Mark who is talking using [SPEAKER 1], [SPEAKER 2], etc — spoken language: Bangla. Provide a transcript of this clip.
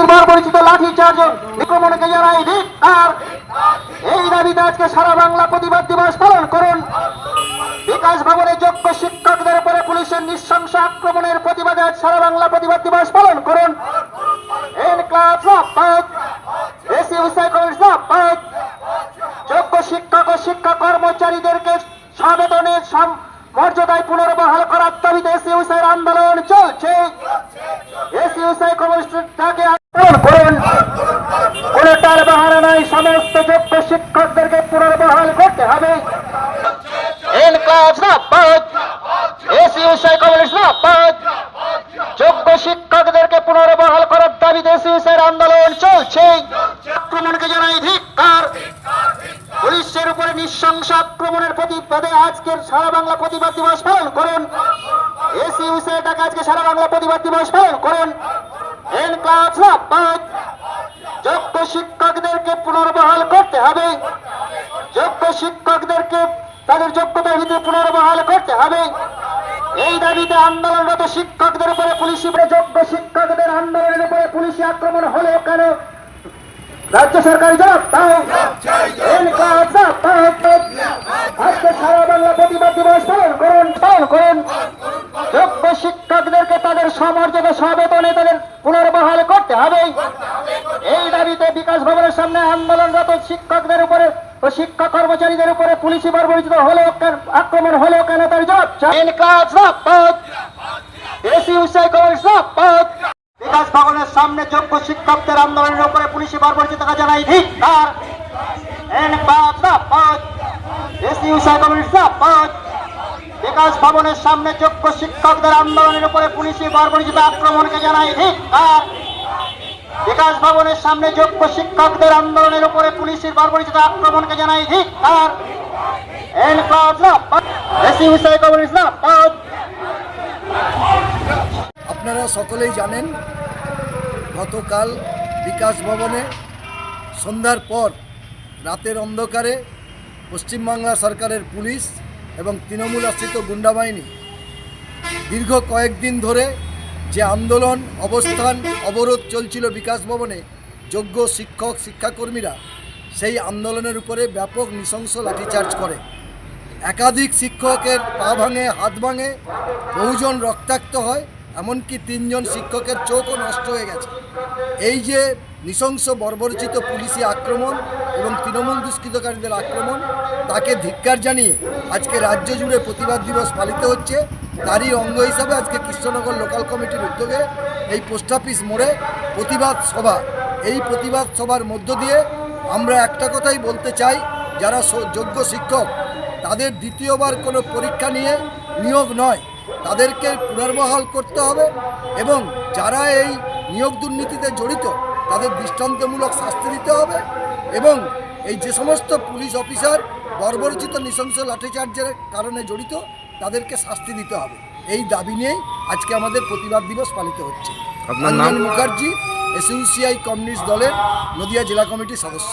[SPEAKER 1] পুলিশের পরিচিত লাঠি বিক্রমণকে জানাই দিক আর এই দাবিতে আজকে সারা বাংলা প্রতিবাদ দিবস পালন করুন। বিকাশ ভবনে যোগ্য শিক্ষকদের উপরে পুলিশের নৃশংস আক্রমণের প্রতিবাদে আজ সারা বাংলা প্রতিবাদ দিবস পালন করুন। যোগ্য শিক্ষক ও শিক্ষা কর্মচারীদেরকে সাবেদনের মর্যাদায় পুনর্বহাল করার দাবিতে আন্দোলন চলছে এসইউসি কমিশনটাকে আন্দোলন করুন কোনটার বাহানা নাই সমস্ত যোগ্য পুনর্বহাল করতে হবে। যোগ্য শিক্ষকদেরকে পুনর্বহাল করার দাবিতে আন্দোলন চলছে। আক্রমণকে জানাই ধিক্কার। পুলিশের উপরে নৃশংস আক্রমণের প্রতিবাদে আজকের সারা বাংলা প্রতিবাদ দিবস পালন করুন। এসি উসের ডাকে আজকে সারা বাংলা প্রতিবাদ দিবস পালন করুন। এন ক্লাস যোগ্য শিক্ষকদেরকে পুনর্বহাল যোগ্য শিক্ষকদেরকে তাদের যোগ্যতার ভিত্তিতে পুনর্বহাল করতে হবে। এই দাবিতে আন্দোলনরত শিক্ষকদের উপরে পুলিশি যোগ্য শিক্ষকদের আন্দোলনের উপরে পুলিশি আক্রমণ হলেও কেন? রাজ্য সরকার আজকে সারা বাংলা প্রতিবাদ দিবস পালন করুন পালন করুন। যোগ্য শিক্ষকদেরকে তাদের সবেতনে তাদের পুনর্বহাল করতে হবে। এই দাবিতে বিকাশ ভবনের সামনে আন্দোলনরত শিক্ষকদের উপরে ও শিক্ষা কর্মচারীদের উপরে পুলিশি বর্বরিচিত হলেও আক্রমণ হলেও কেন তার দাও বিকাশ ভবনের সামনে যোগ্য শিক্ষকদের আন্দোলনের উপরে পুলিশি বর্বরিচিত জানাই সাইকোলজি পাঁচ বিকাশ ভবনের সামনে যোগ্য শিক্ষকদের আন্দোলনের উপরে পুলিশি বর্বরিচিত আক্রমণকে জানাই ধিক্কার বিকাশ ভবনের সামনে যোগ্য শিক্ষকদের আন্দোলনের উপরে পুলিশের বর্বরিচিত আক্রমণকে জানাই সাইকোলজি
[SPEAKER 2] আপনারা সকলেই জানেন, গতকাল বিকাশ ভবনে সন্ধ্যার পর রাতের অন্ধকারে পশ্চিমবাংলা সরকারের পুলিশ এবং তৃণমূল আশ্রিত গুন্ডা বাহিনী দীর্ঘ কয়েকদিন ধরে যে আন্দোলন, অবস্থান, অবরোধ চলছিল বিকাশ ভবনে, যোগ্য শিক্ষক, শিক্ষাকর্মীরা সেই আন্দোলনের উপরে ব্যাপক নৃশংস লাঠিচার্জ করে। একাধিক শিক্ষকের পা ভাঙে, হাত ভাঙে, বহুজন রক্তাক্ত হয়। এমনকি তিনজন শিক্ষকের চোখও নষ্ট হয়ে গেছে। এই যে নৃশংস বর্বরচিত পুলিশি আক্রমণ এবং তৃণমূল দুষ্কৃতকারীদের আক্রমণ, তাকে ধিক্কার জানিয়ে আজকে রাজ্য জুড়ে প্রতিবাদ দিবস পালিত হচ্ছে। তারই অঙ্গ হিসাবে আজকে কৃষ্ণনগর লোকাল কমিটির উদ্যোগে এই পোস্ট অফিস মোড়ে প্রতিবাদ সভা। এই প্রতিবাদ সভার মধ্য দিয়ে আমরা একটা কথাই বলতে চাই, যারা যোগ্য শিক্ষক, তাদের দ্বিতীয়বার কোনো পরীক্ষা নিয়ে নিয়োগ নয়। তাদেরকে পুনর্বহাল করতে হবে এবং যারা এই নিয়োগ দুর্নীতিতে জড়িত তাদের দৃষ্টান্তমূলক শাস্তি দিতে হবে এবং এই যে সমস্ত পুলিশ অফিসার বর্বরচিত নৃশংস লাঠিচার্জের কারণে জড়িত তাদেরকে শাস্তি দিতে হবে। এই দাবি নিয়েই আজকে আমাদের প্রতিবাদ দিবস পালিত হচ্ছে। মুখার্জি এসইউসিআই কমিউনিস্ট দলের নদিয়া জেলা কমিটির সদস্য।